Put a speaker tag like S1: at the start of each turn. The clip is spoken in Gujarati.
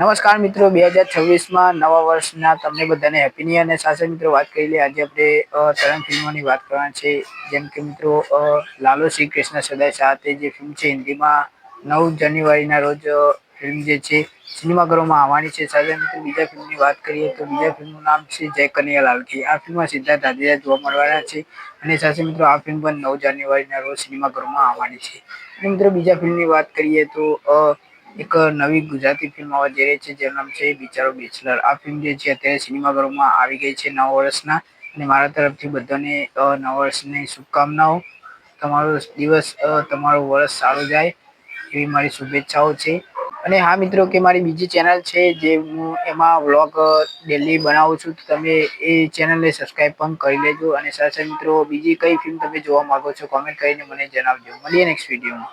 S1: નમસ્કાર મિત્રો, બે હજાર છવ્વીસમાં નવા વર્ષના તમને બધાને હેપી ન્યુ અને સાથે મિત્રો વાત કરી લઈએ. આજે આપણે તરણ ફિલ્મોની વાત કરવાના છે. જેમ કે મિત્રો લાલો શ્રી કૃષ્ણ સદાય સાથે જે ફિલ્મ છે, હિન્દીમાં નવ જાન્યુઆરીના રોજ ફિલ્મ જે છે, સિનેમાઘરોમાં આવવાની છે. સાથે મિત્રો બીજા ફિલ્મની વાત કરીએ તો બીજા ફિલ્મનું નામ છે, જય કનૈયાલાલ કી. આ ફિલ્મમાં સિદ્ધાર્થ આદિત્ય જોવા મળવાના છે અને સાથે મિત્રો આ ફિલ્મ પણ નવ જાન્યુઆરીના રોજ સિનેમાઘરોમાં આવવાની છે. અને મિત્રો બીજા ફિલ્મની વાત કરીએ તો એક નવી ગુજરાતી ફિલ્મ આવવા જઈ છે, જેનું નામ છે બિચારો બેચલર. આ ફિલ્મ જે છે, અત્યારે સિનેમાઘરોમાં આવી ગઈ છે નવ વર્ષના. અને મારા તરફથી બધાને નવ વર્ષની શુભકામનાઓ. તમારો દિવસ તમારો તમારું વર્ષ સારું જાય એવી મારી શુભેચ્છાઓ છે. અને હા મિત્રો, કે મારી બીજી ચેનલ છે, જે હું એમાં વ્લોગ ડેલી બનાવું છું, તો તમે એ ચેનલને સબસ્ક્રાઈબ પણ કરી લેજો. અને સાથે મિત્રો, બીજી કઈ ફિલ્મ તમે જોવા માગો છો કોમેન્ટ કરીને મને જણાવજો. મળીએ નેક્સ્ટ વિડીયોમાં